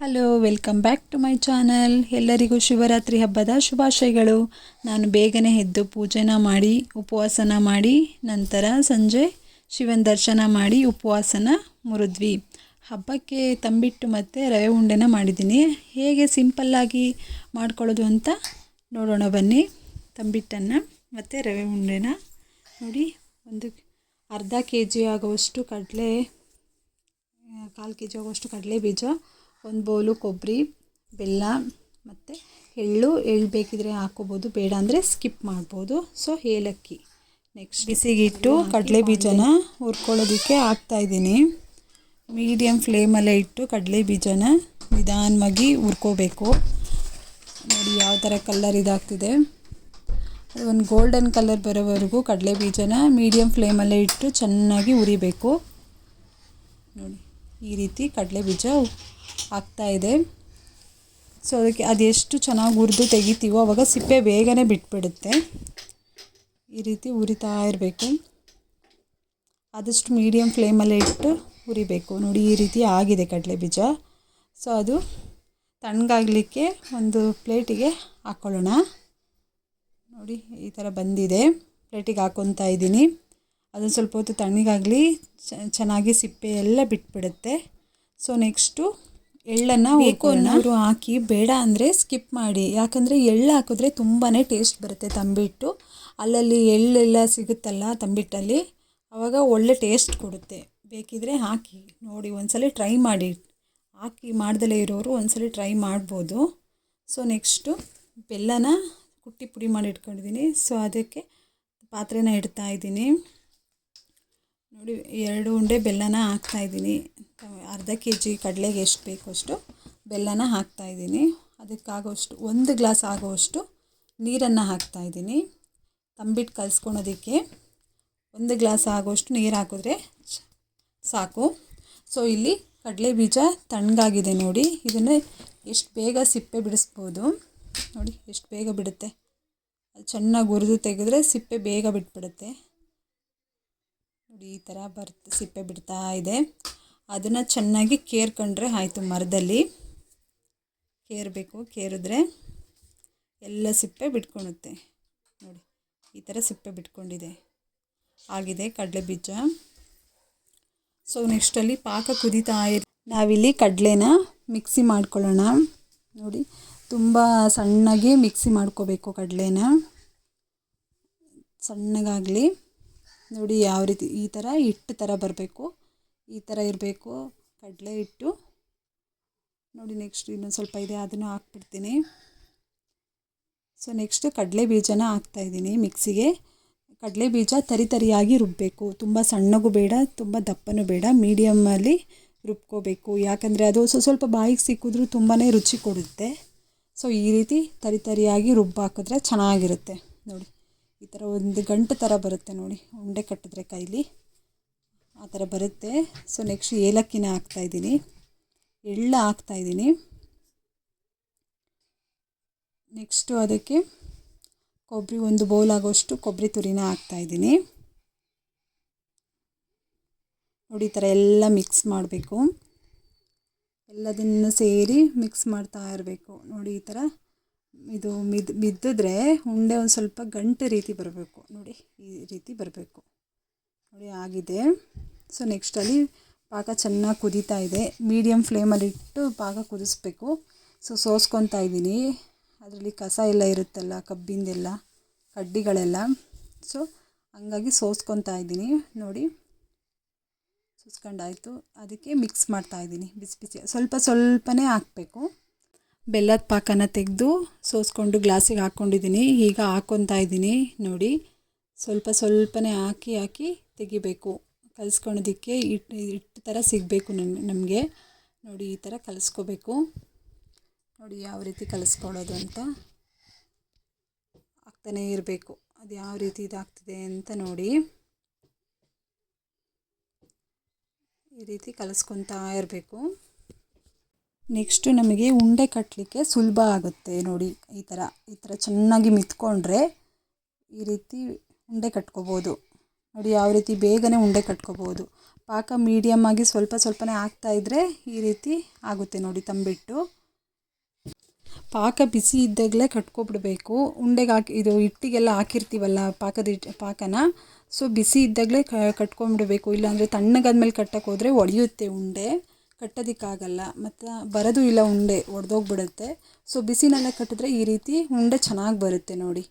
Hello welcome back to my channel ಎಲ್ಲರಿಗೂ ಶಿವರಾತ್ರಿ ಹಬ್ಬದ ಶುಭಾಶಯಗಳು. ನಾನು ಬೇಗನೆ ಎದ್ದು ಪೂಜೆನ ಮಾಡಿ, ಉಪವಾಸನ ಮಾಡಿ, ನಂತರ ಸಂಜೆ ಶಿವನ ದರ್ಶನ ಮಾಡಿ, ಉಪವಾಸನ ಮುರಿದ್ವಿ. ಹಬ್ಬಕ್ಕೆ ತಂಬಿಟ್ಟು ಮತ್ತು ರವೆ ಉಂಡೆನ ಮಾಡಿದ್ದೀನಿ. ಹೇಗೆ ಸಿಂಪಲ್ಲಾಗಿ ಮಾಡ್ಕೊಳ್ಳೋದು ಅಂತ ನೋಡೋಣ ಬನ್ನಿ. ತಂಬಿಟ್ಟನ್ನು ಮತ್ತು ರವೆ ಉಂಡೆನ ನೋಡಿ. ಒಂದು ಅರ್ಧ ಕೆ ಜಿ ಆಗುವಷ್ಟು ಕಡಲೆ, ಕಾಲು ಕೆ ಜಿ ಆಗುವಷ್ಟು ಕಡಲೆ ಬೀಜ ಒಂದು ಬೌಲು ಕೊಬ್ಬರಿ ಬೆಲ್ಲ ಮತ್ತು ಎಳ್ಳು. ಎಳ್ಳು ಬೇಕಿದ್ರೆ ಹಾಕ್ಕೋಬೋದು ಬೇಡ ಅಂದರೆ ಸ್ಕಿಪ್ ಮಾಡ್ಬೋದು. ಸೊ ಏಲಕ್ಕಿ. ನೆಕ್ಸ್ಟ್ ಬಿಸಿಗಿಟ್ಟು ಕಡಲೆ ಬೀಜನ ಹುರ್ಕೊಳ್ಳೋದಕ್ಕೆ ಹಾಕ್ತಾಯಿದ್ದೀನಿ ಮೀಡಿಯಮ್ ಫ್ಲೇಮಲ್ಲೇ ಇಟ್ಟು ಕಡಲೆ ಬೀಜನ ನಿಧಾನವಾಗಿ ಹುರ್ಕೋಬೇಕು. ನೋಡಿ ಯಾವ ಥರ ಕಲ್ಲರ್ ಇದಾಗ್ತಿದೆ. ಅದು ಒಂದು ಗೋಲ್ಡನ್ ಕಲರ್ ಬರೋವರೆಗೂ ಕಡಲೆ ಬೀಜನ ಮೀಡಿಯಮ್ ಫ್ಲೇಮಲ್ಲೇ ಇಟ್ಟು ಚೆನ್ನಾಗಿ ಹುರಿಬೇಕು. ನೋಡಿ ಈ ರೀತಿ ಕಡಲೆ ಬೀಜ ಆಗ್ತಾಯಿದೆ ಸೊ ಅದಕ್ಕೆ ಅದೆಷ್ಟು ಚೆನ್ನಾಗಿ ಹುರಿದು ತೆಗಿತೀವೋ ಅವಾಗ ಸಿಪ್ಪೆ ಬೇಗನೆ ಬಿಟ್ಬಿಡುತ್ತೆ. ಈ ರೀತಿ ಉರಿತಾ ಇರಬೇಕು. ಆದಷ್ಟು ಮೀಡಿಯಮ್ ಫ್ಲೇಮಲ್ಲೇ ಇಟ್ಟು ಹುರಿಬೇಕು ನೋಡಿ, ಈ ರೀತಿ ಆಗಿದೆ ಕಡಲೆ ಬೀಜ. ಸೊ ಅದು ತಣ್ಣಗಾಗಲಿಕ್ಕೆ ಒಂದು ಪ್ಲೇಟಿಗೆ ಹಾಕ್ಕೊಳ್ಳೋಣ ನೋಡಿ, ಈ ಥರ ಬಂದಿದೆ. ಪ್ಲೇಟಿಗೆ ಹಾಕ್ಕೊತಾ ಇದ್ದೀನಿ. ಅದನ್ನು ಸ್ವಲ್ಪ ಹೊತ್ತು ತಣ್ಣಗಾಗಲಿ ಚೆನ್ನಾಗಿ ಸಿಪ್ಪೆ ಎಲ್ಲ ಬಿಟ್ಬಿಡುತ್ತೆ. ಸೊ ನೆಕ್ಸ್ಟು ಎಳ್ಳನ್ನು ಬೇಕು ಅನ್ನೋರು ಹಾಕಿ ಬೇಡ ಅಂದರೆ ಸ್ಕಿಪ್ ಮಾಡಿ. ಯಾಕಂದರೆ ಎಳ್ಳು ಹಾಕಿದ್ರೆ ತುಂಬಾ ಟೇಸ್ಟ್ ಬರುತ್ತೆ ತಂಬಿಟ್ಟು. ಅಲ್ಲಲ್ಲಿ ಎಳ್ಳೆಲ್ಲ ಸಿಗುತ್ತಲ್ಲ ತಂಬಿಟ್ಟಲ್ಲಿ ಆವಾಗ ಒಳ್ಳೆ ಟೇಸ್ಟ್ ಕೊಡುತ್ತೆ. ಬೇಕಿದ್ರೆ ಹಾಕಿ ನೋಡಿ ಒಂದ್ಸಲ ಟ್ರೈ ಮಾಡಿ. ಹಾಕಿ ಮಾಡ್ದಲೇ ಇರೋರು ಒಂದ್ಸಲ ಟ್ರೈ ಮಾಡ್ಬೋದು. ಸೊ ನೆಕ್ಸ್ಟು ಬೆಲ್ಲನ ಕುಟ್ಟಿ ಪುಡಿ ಮಾಡಿ ಇಟ್ಕೊಂಡಿದ್ದೀನಿ. ಸೊ ಅದಕ್ಕೆ ಪಾತ್ರೆನ ಇಡ್ತಾ ಇದ್ದೀನಿ. ನೋಡಿ, ಎರಡು ಉಂಡೆ ಬೆಲ್ಲನ ಹಾಕ್ತಾಯಿದ್ದೀನಿ ಅರ್ಧ ಕೆ ಜಿ ಕಡಲೆಗೆ ಎಷ್ಟು ಬೇಕೋ ಅಷ್ಟು ಬೆಲ್ಲನ ಹಾಕ್ತಾಯಿದ್ದೀನಿ ಅದಕ್ಕಾಗೋಷ್ಟು, ಒಂದು ಗ್ಲಾಸ್ ಆಗೋವಷ್ಟು ನೀರನ್ನು ಹಾಕ್ತಾಯಿದ್ದೀನಿ ತಂಬಿಟ್ಟು ಕಲಿಸ್ಕೊಳೋದಕ್ಕೆ ಒಂದು ಗ್ಲಾಸ್ ಆಗೋಷ್ಟು ನೀರು ಹಾಕಿದ್ರೆ ಸಾಕು. ಸೊ, ಇಲ್ಲಿ ಕಡಲೆ ಬೀಜ ತಣ್ಣಗಾಗಿದೆ ನೋಡಿ. ಇದನ್ನು ಎಷ್ಟು ಬೇಗ ಸಿಪ್ಪೆ ಬಿಡಿಸ್ಬೋದು. ನೋಡಿ, ಎಷ್ಟು ಬೇಗ ಬಿಡುತ್ತೆ. ಚೆನ್ನಾಗಿ ಹುರಿದು ತೆಗೆದ್ರೆ ಸಿಪ್ಪೆ ಬೇಗ ಬಿಟ್ಬಿಡುತ್ತೆ. ನೋಡಿ, ಈ ಥರ ಬರ್ತ ಸಿಪ್ಪೆ ಬಿಡ್ತಾ ಇದೆ. ಅದನ್ನು ಚೆನ್ನಾಗಿ ಕೇರ್ಕೊಂಡ್ರೆ ಆಯಿತು ಮರದಲ್ಲಿ. ಕೇರಬೇಕು, ಕೇರಿದ್ರೆ ಎಲ್ಲ ಸಿಪ್ಪೆ ಬಿಟ್ಕೊಳುತ್ತೆ ನೋಡಿ, ಈ ಥರ ಸಿಪ್ಪೆ ಬಿಟ್ಕೊಂಡಿದೆ. ಆಗಿದೆ ಕಡಲೆ ಬೀಜ. ಸೊ ನೆಕ್ಸ್ಟಲ್ಲಿ ಪಾಕ ಕುದೀತಾ ಇರ್, ನಾವಿಲ್ಲಿ ಕಡಲೆನ ಮಿಕ್ಸಿ ಮಾಡ್ಕೊಳ್ಳೋಣ. ನೋಡಿ, ತುಂಬ ಸಣ್ಣಗೆ ಮಿಕ್ಸಿ ಮಾಡ್ಕೋಬೇಕು ಕಡಲೆನ. ಸಣ್ಣಗಾಗಲಿ. ನೋಡಿ ಯಾವ ರೀತಿ ಈ ಥರ ಹಿಟ್ಟು ಥರ ಬರಬೇಕು. ಈ ಥರ ಇರಬೇಕು. ಕಡಲೆ ಹಿಟ್ಟು. ನೋಡಿ ನೆಕ್ಸ್ಟ್ ಇನ್ನೊಂದು ಸ್ವಲ್ಪ ಇದೆ, ಅದನ್ನು ಹಾಕ್ಬಿಡ್ತೀನಿ. ಸೊ ನೆಕ್ಸ್ಟ್ ಕಡಲೆ ಬೀಜನ ಹಾಕ್ತಾಯಿದ್ದೀನಿ ಮಿಕ್ಸಿಗೆ. ಕಡಲೆ ಬೀಜ ತರಿ ತರಿಯಾಗಿ ರುಬ್ಬಬೇಕು ತುಂಬ ಸಣ್ಣಗೂ ಬೇಡ, ತುಂಬ ದಪ್ಪನೂ ಬೇಡ ಮೀಡಿಯಮ್ಮಲ್ಲಿ ರುಬ್ಕೋಬೇಕು. ಯಾಕಂದರೆ ಅದು ಸ್ವಲ್ಪ ಬಾಯಿಗೆ ಸಿಕ್ಕಿದ್ರೂ ತುಂಬಾ ರುಚಿ ಕೊಡುತ್ತೆ. ಸೊ ಈ ರೀತಿ ತರಿ ತರಿಯಾಗಿ ರುಬ್ಬಾಕಿದ್ರೆ ಚೆನ್ನಾಗಿರುತ್ತೆ. ನೋಡಿ. ಈ ಥರ ಒಂದು ಗಂಟು ಥರ ಬರುತ್ತೆ ನೋಡಿ. ಉಂಡೆ ಕಟ್ಟಿದ್ರೆ ಕೈಲಿ. ಆ ಥರ ಬರುತ್ತೆ. ಸೊ ನೆಕ್ಸ್ಟ್ ಏಲಕ್ಕಿನ ಹಾಕ್ತಾಯಿದ್ದೀನಿ ಎಳ್ಳು ಹಾಕ್ತಾಯಿದ್ದೀನಿ ನೆಕ್ಸ್ಟು ಅದಕ್ಕೆ ಕೊಬ್ಬರಿ, ಒಂದು ಬೌಲ್ ಆಗೋಷ್ಟು ಕೊಬ್ಬರಿ ತುರಿನ ಹಾಕ್ತಾಯಿದ್ದೀನಿ ನೋಡಿ, ಈ ಥರ ಎಲ್ಲ ಮಿಕ್ಸ್ ಮಾಡಬೇಕು. ಎಲ್ಲದನ್ನು ಸೇರಿ ಮಿಕ್ಸ್ ಮಾಡ್ತಾ ಇರಬೇಕು. ನೋಡಿ, ಈ ಥರ ಇದು ಮಿದ್ ಬಿದ್ದಿದ್ರೆ ಉಂಡೆ ಒಂದು ಸ್ವಲ್ಪ ಗಂಟು ರೀತಿ ಬರಬೇಕು. ನೋಡಿ, ಈ ರೀತಿ ಬರಬೇಕು. ನೋಡಿ, ಆಗಿದೆ. ಸೊ ನೆಕ್ಸ್ಟಲ್ಲಿ ಪಾಕ ಚೆನ್ನಾಗಿ ಕುದೀತಾ ಇದೆ. ಮೀಡಿಯಮ್ ಫ್ಲೇಮಲ್ಲಿಟ್ಟು ಪಾಕ ಕುದಿಸ್ಬೇಕು. ಸೊ ಸೋಸ್ಕೊತಾ ಇದ್ದೀನಿ. ಅದರಲ್ಲಿ ಕಸ ಎಲ್ಲ ಇರುತ್ತಲ್ಲ, ಕಬ್ಬಿಂದೆಲ್ಲ, ಕಡ್ಡಿಗಳೆಲ್ಲ. ಸೊ ಹಂಗಾಗಿ ಸೋಸ್ಕೊತಾ ಇದ್ದೀನಿ. ನೋಡಿ, ಸೋಸ್ಕೊಂಡಾಯಿತು. ಅದಕ್ಕೆ ಮಿಕ್ಸ್ ಮಾಡ್ತಾಯಿದ್ದೀನಿ ಬಿಸಿ ಬಿಸಿ ಸ್ವಲ್ಪ ಸ್ವಲ್ಪನೇ ಹಾಕಬೇಕು. ಬೆಲ್ಲದ ಪಾಕನ ತೆಗೆದು ಸೋಸ್ಕೊಂಡು ಗ್ಲಾಸಿಗೆ ಹಾಕ್ಕೊಂಡಿದ್ದೀನಿ. ಈಗ ಹಾಕ್ಕೊತಾ ಇದ್ದೀನಿ ನೋಡಿ. ಸ್ವಲ್ಪ ಸ್ವಲ್ಪನೇ ಹಾಕಿ ಹಾಕಿ ತೆಗಿಬೇಕು. ಕಲಿಸ್ಕೊಳೋದಕ್ಕೆ ಹಿಟ್ಟು ಹಿಟ್ಟು ಥರ ಸಿಗಬೇಕು ನಮಗೆ ನಮಗೆ. ನೋಡಿ, ಈ ಥರ ಕಲಿಸ್ಕೋಬೇಕು. ನೋಡಿ, ಯಾವ ರೀತಿ ಕಲಿಸ್ಕೊಳ್ಳೋದು ಅಂತ. ಆಗ್ತಾನೇ ಇರಬೇಕು. ಅದು ಯಾವ ರೀತಿ ಇದಾಗ್ತಿದೆ ಅಂತ ನೋಡಿ. ಈ ರೀತಿ ಕಲಿಸ್ಕೊತಾ ಇರಬೇಕು. ನೆಕ್ಸ್ಟು ನಮಗೆ ಉಂಡೆ ಕಟ್ಟಲಿಕ್ಕೆ ಸುಲಭ ಆಗುತ್ತೆ ನೋಡಿ, ಈ ಥರ ಈ ಥರ ಚೆನ್ನಾಗಿ ಮಿತ್ಕೊಂಡ್ರೆ ಈ ರೀತಿ ಉಂಡೆ ಕಟ್ಕೋಬೋದು. ನೋಡಿ, ಯಾವ ರೀತಿ ಬೇಗನೆ ಉಂಡೆ ಕಟ್ಕೋಬೋದು. ಪಾಕ ಮೀಡಿಯಮ್ ಆಗಿ ಸ್ವಲ್ಪ ಸ್ವಲ್ಪನೇ ಆಗ್ತಾ ಇದ್ದರೆ ಈ ರೀತಿ ಆಗುತ್ತೆ ನೋಡಿ, ತಂಬಿಟ್ಟು. ಪಾಕ ಬಿಸಿ ಇದ್ದಾಗಲೇ ಕಟ್ಕೊಬಿಡ್ಬೇಕು. ಉಂಡೆಗೆ ಹಾಕಿ, ಇದು ಹಿಟ್ಟಿಗೆಲ್ಲ ಹಾಕಿರ್ತೀವಲ್ಲ ಪಾಕದ ಪಾಕನ ಸೊ ಬಿಸಿ ಇದ್ದಾಗಲೇ ಕಟ್ಕೊಂಡ್ಬಿಡ್ಬೇಕು. ಇಲ್ಲಾಂದರೆ ತಣ್ಣಗಾದ್ಮೇಲೆ ಕಟ್ಟಕ್ಕೆ ಹೋದರೆ ಒಡೆಯುತ್ತೆ ಉಂಡೆ. ಕಟ್ಟೋದಕ್ಕಾಗಲ್ಲ, ಮತ್ತು ಬರೋದು ಇಲ್ಲ ಉಂಡೆ ಒಡೆದೋಗ್ಬಿಡುತ್ತೆ. ಸೊ ಬಿಸಿನಲ್ಲೇ ಕಟ್ಟಿದ್ರೆ ಈ ರೀತಿ ಉಂಡೆ ಚೆನ್ನಾಗಿ ಬರುತ್ತೆ ನೋಡಿ.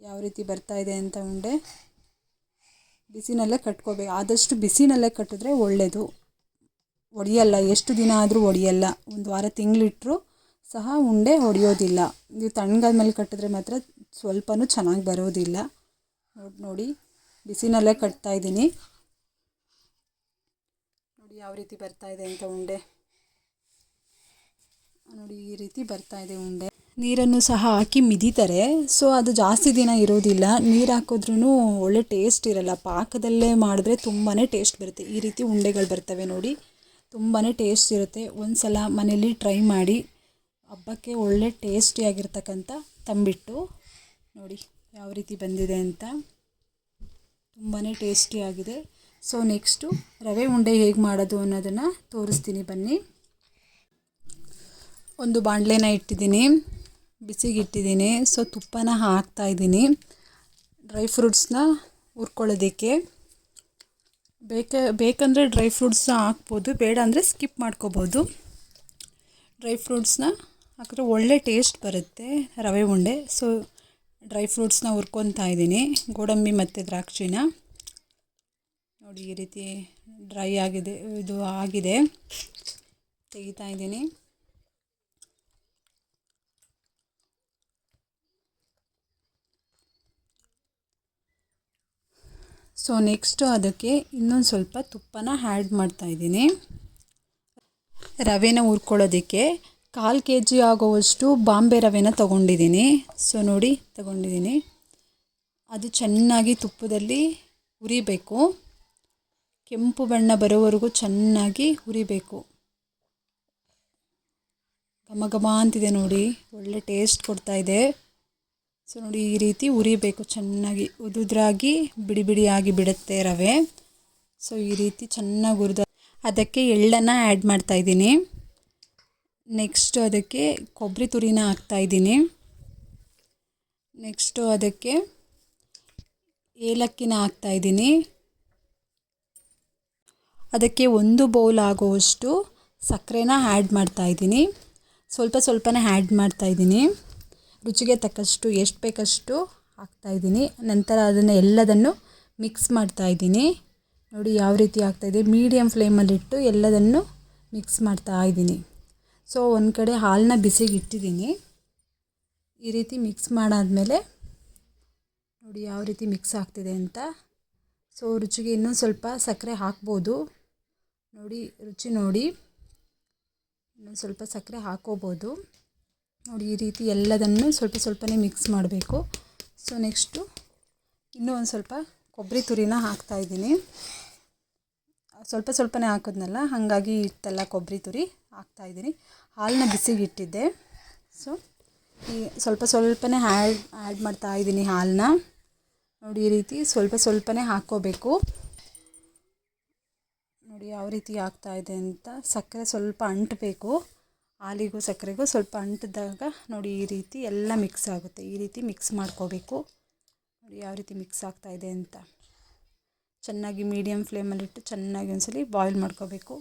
ಯಾವ ರೀತಿ ಬರ್ತಾ ಇದೆ ಅಂತ ಉಂಡೆ. ಬಿಸಿನಲ್ಲೇ ಕಟ್ಕೋಬೇಕು ಆದಷ್ಟು ಬಿಸಿನಲ್ಲೇ ಕಟ್ಟಿದ್ರೆ ಒಳ್ಳೆಯದು ಒಡೆಯಲ್ಲ, ಎಷ್ಟು ದಿನ ಆದರೂ ಒಡೆಯಲ್ಲ. ಒಂದು ವಾರ ತಿಂಗಳಿಟ್ರು ಸಹ ಉಂಡೆ ಒಡೆಯೋದಿಲ್ಲ. ನೀವು ತಣ್ಣಗಾದ ಮೇಲೆ ಕಟ್ಟಿದ್ರೆ ಮಾತ್ರ ಸ್ವಲ್ಪನೂ ಚೆನ್ನಾಗಿ ಬರೋದಿಲ್ಲ. ನೋಡಿ ನೋಡಿ. ಬಿಸಿನಲ್ಲೇ ಕಟ್ತಾ ಇದ್ದೀನಿ. ಯಾವ ರೀತಿ ಬರ್ತಾ ಇದೆ ಅಂತ ಉಂಡೆ. ನೋಡಿ, ಈ ರೀತಿ ಬರ್ತಾ ಇದೆ ಉಂಡೆ. ನೀರನ್ನು ಸಹ ಹಾಕಿ ಮಿದಿತಾರೆ. ಸೊ ಅದು ಜಾಸ್ತಿ ದಿನ ಇರೋದಿಲ್ಲ. ನೀರು ಹಾಕಿದ್ರೂ ಒಳ್ಳೆ ಟೇಸ್ಟ್ ಇರಲ್ಲ. ಪಾಕದಲ್ಲೇ ಮಾಡಿದ್ರೆ ತುಂಬಾ ಟೇಸ್ಟ್ ಬರುತ್ತೆ. ಈ ರೀತಿ ಉಂಡೆಗಳು ಬರ್ತವೆ ನೋಡಿ. ತುಂಬಾ ಟೇಸ್ಟ್ ಇರುತ್ತೆ. ಒಂದು ಸಲ ಮನೇಲಿ ಟ್ರೈ ಮಾಡಿ ಹಬ್ಬಕ್ಕೆ ಒಳ್ಳೆ ಟೇಸ್ಟಿಯಾಗಿರ್ತಕ್ಕಂಥ ತಂಬಿಟ್ಟು ನೋಡಿ, ಯಾವ ರೀತಿ ಬಂದಿದೆ ಅಂತ. ತುಂಬಾ ಟೇಸ್ಟಿಯಾಗಿದೆ ಸೊ ನೆಕ್ಸ್ಟು ರವೆ ಉಂಡೆ ಹೇಗೆ ಮಾಡೋದು ಅನ್ನೋದನ್ನು ತೋರಿಸ್ತೀನಿ ಬನ್ನಿ. ಒಂದು ಬಾಣಲೆನ ಇಟ್ಟಿದ್ದೀನಿ ಬಿಸಿಗೆ ಇಟ್ಟಿದ್ದೀನಿ ಸೊ ತುಪ್ಪನ ಹಾಕ್ತಾಯಿದ್ದೀನಿ ಡ್ರೈ ಫ್ರೂಟ್ಸ್ನ ಹುರ್ಕೊಳ್ಳೋದಕ್ಕೆ. ಬೇಕ, ಬೇಕಂದರೆ ಡ್ರೈ ಫ್ರೂಟ್ಸ್ನ ಹಾಕ್ಬೋದು, ಬೇಡ ಅಂದರೆ ಸ್ಕಿಪ್ ಮಾಡ್ಕೋಬೋದು. ಡ್ರೈ ಫ್ರೂಟ್ಸ್ನ ಹಾಕಿದ್ರೆ ಒಳ್ಳೆ ಟೇಸ್ಟ್ ಬರುತ್ತೆ ರವೆ ಉಂಡೆ. ಸೊ ಡ್ರೈ ಫ್ರೂಟ್ಸ್ನ ಹುರ್ಕೊತಾ ಇದ್ದೀನಿ, ಗೋಡಂಬಿ ಮತ್ತು ದ್ರಾಕ್ಷಿನ. ನೋಡಿ ಈ ರೀತಿ ಡ್ರೈ ಆಗಿದೆ, ಇದು ಆಗಿದೆ. ತೆಗಿತಾ ಇದ್ದೀನಿ. ಸೊ ನೆಕ್ಸ್ಟು ಅದಕ್ಕೆ ಇನ್ನೊಂದು ಸ್ವಲ್ಪ ತುಪ್ಪನ ಆ್ಯಡ್ ಮಾಡ್ತಾಯಿದ್ದೀನಿ ರವೆನ ಹುರ್ಕೊಳ್ಳೋದಕ್ಕೆ ಕಾಲು ಕೆ ಜಿ ಆಗೋವಷ್ಟು ಬಾಂಬೆ ರವೆನ ತೊಗೊಂಡಿದ್ದೀನಿ. ಸೊ ನೋಡಿ, ತಗೊಂಡಿದ್ದೀನಿ. ಅದು ಚೆನ್ನಾಗಿ ತುಪ್ಪದಲ್ಲಿ ಹುರಿಬೇಕು. ಕೆಂಪು ಬಣ್ಣ ಬರೋವರೆಗೂ ಚೆನ್ನಾಗಿ ಹುರಿಬೇಕು. ಘಮ ಘಮ ಅಂತಿದೆ ನೋಡಿ, ಒಳ್ಳೆ ಟೇಸ್ಟ್ ಕೊಡ್ತಾ ಇದೆ. ಸೊ ನೋಡಿ, ಈ ರೀತಿ ಉರಿಬೇಕು ಚೆನ್ನಾಗಿ ಉದುದ್ರಾಗಿ ಬಿಡಿ ಬಿಡಿಯಾಗಿ ಬಿಡುತ್ತೆ ರವೆ. ಸೊ ಈ ರೀತಿ ಚೆನ್ನಾಗಿ ಹುರಿದ, ಅದಕ್ಕೆ ಎಳ್ಳನ್ನು ಆ್ಯಡ್ ಮಾಡ್ತಾಯಿದ್ದೀನಿ ನೆಕ್ಸ್ಟು ಅದಕ್ಕೆ ಕೊಬ್ಬರಿ ತುರಿನ ಹಾಕ್ತಾಯಿದ್ದೀನಿ ನೆಕ್ಸ್ಟು ಅದಕ್ಕೆ ಏಲಕ್ಕಿನ ಹಾಕ್ತಾಯಿದ್ದೀನಿ ಅದಕ್ಕೆ ಒಂದು ಬೌಲ್ ಆಗುವಷ್ಟು ಸಕ್ಕರೆನ ಆ್ಯಡ್ ಮಾಡ್ತಾಯಿದ್ದೀನಿ ಸ್ವಲ್ಪ ಸ್ವಲ್ಪನೇ ಆ್ಯಡ್ ಮಾಡ್ತಾಯಿದ್ದೀನಿ ರುಚಿಗೆ ತಕ್ಕಷ್ಟು ಎಷ್ಟು ಬೇಕಷ್ಟು ಹಾಕ್ತಾಯಿದ್ದೀನಿ ನಂತರ ಅದನ್ನು ಎಲ್ಲದನ್ನು ಮಿಕ್ಸ್ ಮಾಡ್ತಾಯಿದ್ದೀನಿ ನೋಡಿ ಯಾವ ರೀತಿ ಆಗ್ತಾಯಿದೆ ಮೀಡಿಯಮ್ ಫ್ಲೇಮಲ್ಲಿಟ್ಟು ಎಲ್ಲದನ್ನು ಮಿಕ್ಸ್ ಮಾಡ್ತಾ ಇದ್ದೀನಿ. ಸೊ ಒಂದು ಕಡೆ ಹಾಲನ್ನ ಬಿಸಿಗೆ ಇಟ್ಟಿದ್ದೀನಿ. ಈ ರೀತಿ ಮಿಕ್ಸ್ ಮಾಡಾದಮೇಲೆ ನೋಡಿ ಯಾವ ರೀತಿ ಮಿಕ್ಸ್ ಆಗ್ತಿದೆ ಅಂತ. ಸೊ ರುಚಿಗೆ ಇನ್ನೊಂದು ಸ್ವಲ್ಪ ಸಕ್ಕರೆ ಹಾಕ್ಬೋದು. ನೋಡಿ, ರುಚಿ ನೋಡಿ. ಇನ್ನೊಂದು ಸ್ವಲ್ಪ ಸಕ್ಕರೆ ಹಾಕೋಬೋದು. ನೋಡಿ, ಈ ರೀತಿ ಎಲ್ಲದನ್ನು ಸ್ವಲ್ಪ ಸ್ವಲ್ಪನೇ ಮಿಕ್ಸ್ ಮಾಡಬೇಕು. ಸೊ ನೆಕ್ಸ್ಟು ಇನ್ನೂ ಒಂದು ಸ್ವಲ್ಪ ಕೊಬ್ಬರಿ ತುರಿನ ಹಾಕ್ತಾಯಿದ್ದೀನಿ ಸ್ವಲ್ಪ ಸ್ವಲ್ಪನೇ ಹಾಕೋದ್ನಲ್ಲ, ಹಾಗಾಗಿ ಇತ್ತಲ್ಲ ಕೊಬ್ಬರಿ ತುರಿ ಹಾಕ್ತಾಯಿದ್ದೀನಿ ಹಾಲನ್ನ ಬಿಸಿಗೆ ಇಟ್ಟಿದ್ದೆ. ಸೊ ಈ ಸ್ವಲ್ಪ ಸ್ವಲ್ಪನೇ ಆ್ಯಡ್ ಆ್ಯಡ್ ಮಾಡ್ತಾಯಿದ್ದೀನಿ ಹಾಲನ್ನ. ನೋಡಿ, ಈ ರೀತಿ ಸ್ವಲ್ಪ ಸ್ವಲ್ಪನೇ ಹಾಕ್ಕೋಬೇಕು ನೋಡಿ ಯಾವ ರೀತಿ ಆಗ್ತಾ ಇದೆ ಅಂತ. ಸಕ್ಕರೆ ಸ್ವಲ್ಪ ಅಂಟಬೇಕು. ಹಾಲಿಗೂ ಸಕ್ಕರೆಗೂ ಸ್ವಲ್ಪ ಅಂಟಿದಾಗ ನೋಡಿ ಈ ರೀತಿ ಎಲ್ಲ ಮಿಕ್ಸ್ ಆಗುತ್ತೆ. ಈ ರೀತಿ ಮಿಕ್ಸ್ ಮಾಡ್ಕೋಬೇಕು. ನೋಡಿ ಯಾವ ರೀತಿ ಮಿಕ್ಸ್ ಆಗ್ತಾ ಇದೆ ಅಂತ. ಚೆನ್ನಾಗಿ ಮೀಡಿಯಮ್ ಫ್ಲೇಮಲ್ಲಿಟ್ಟು ಚೆನ್ನಾಗಿ ಒಂದ್ಸಲಿ ಬಾಯ್ಲ್ ಮಾಡ್ಕೋಬೇಕು.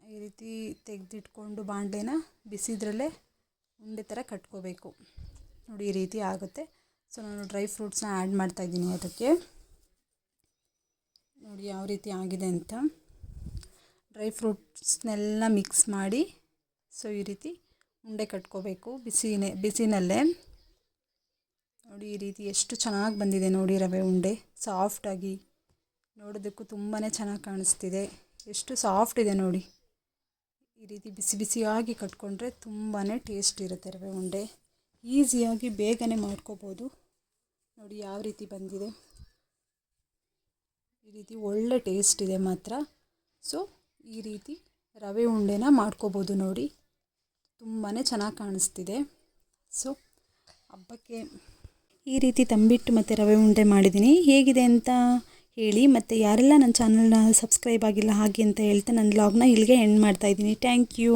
ಈ ರೀತಿ ತೆಗೆದಿಟ್ಕೊಂಡು ಬಾಣಲೆನ ಬಿಸಿದ್ರಲ್ಲೇ ಉಂಡೆ ಥರ ಕಟ್ಕೋಬೇಕು. ನೋಡಿ ಈ ರೀತಿ ಆಗುತ್ತೆ. ಸೊ ನಾನು ಡ್ರೈ ಫ್ರೂಟ್ಸ್ನ ಆ್ಯಡ್ ಮಾಡ್ತಾಯಿದ್ದೀನಿ ಅದಕ್ಕೆ. ನೋಡಿ ಯಾವ ರೀತಿ ಆಗಿದೆ ಅಂತ. ಡ್ರೈ ಫ್ರೂಟ್ಸ್ನೆಲ್ಲ ಮಿಕ್ಸ್ ಮಾಡಿ ಸೊ ಈ ರೀತಿ ಉಂಡೆ ಕಟ್ಕೋಬೇಕು ಬಿಸಿನೇ, ಬಿಸಿನಲ್ಲೇ. ನೋಡಿ ಈ ರೀತಿ ಎಷ್ಟು ಚೆನ್ನಾಗಿ ಬಂದಿದೆ ನೋಡಿ ರವೆ ಉಂಡೆ. ಸಾಫ್ಟಾಗಿ ನೋಡೋದಕ್ಕೂ ತುಂಬಾ ಚೆನ್ನಾಗಿ ಕಾಣಿಸ್ತಿದೆ. ಎಷ್ಟು ಸಾಫ್ಟ್ ಇದೆ ನೋಡಿ. ಈ ರೀತಿ ಬಿಸಿ ಬಿಸಿಯಾಗಿ ಕಟ್ಕೊಂಡ್ರೆ ತುಂಬಾ ಟೇಸ್ಟ್ ಇರುತ್ತೆ ರವೆ ಉಂಡೆ. ಈಸಿಯಾಗಿ ಬೇಗನೆ ಮಾಡ್ಕೋಬೋದು. ನೋಡಿ ಯಾವ ರೀತಿ ಬಂದಿದೆ. ಈ ರೀತಿ ಒಳ್ಳೆ ಟೇಸ್ಟ್ ಇದೆ ಮಾತ್ರ. ಸೊ ಈ ರೀತಿ ರವೆ ಉಂಡೆನ ಮಾಡ್ಕೋಬೋದು ನೋಡಿ. ತುಂಬಾ ಚೆನ್ನಾಗಿ ಕಾಣಿಸ್ತಿದೆ. ಸೊ ಹಬ್ಬಕ್ಕೆ ಈ ರೀತಿ ತಂಬಿಟ್ಟು ಮತ್ತು ರವೆ ಉಂಡೆ ಮಾಡಿದ್ದೀನಿ ಹೇಗಿದೆ ಅಂತ ಹೇಳಿ ಮತ್ತು ಯಾರೆಲ್ಲ ನನ್ನ ಚಾನಲ್ನ ಸಬ್ಸ್ಕ್ರೈಬ್ ಆಗಿಲ್ಲ ಹಾಗೆ ಅಂತ ಹೇಳ್ತಾ ನನ್ನ ವ್ಲಾಗ್ನ ಇಲ್ಲಿಗೆ ಎಂಡ್ ಮಾಡ್ತಾಯಿದ್ದೀನಿ ಥ್ಯಾಂಕ್ ಯು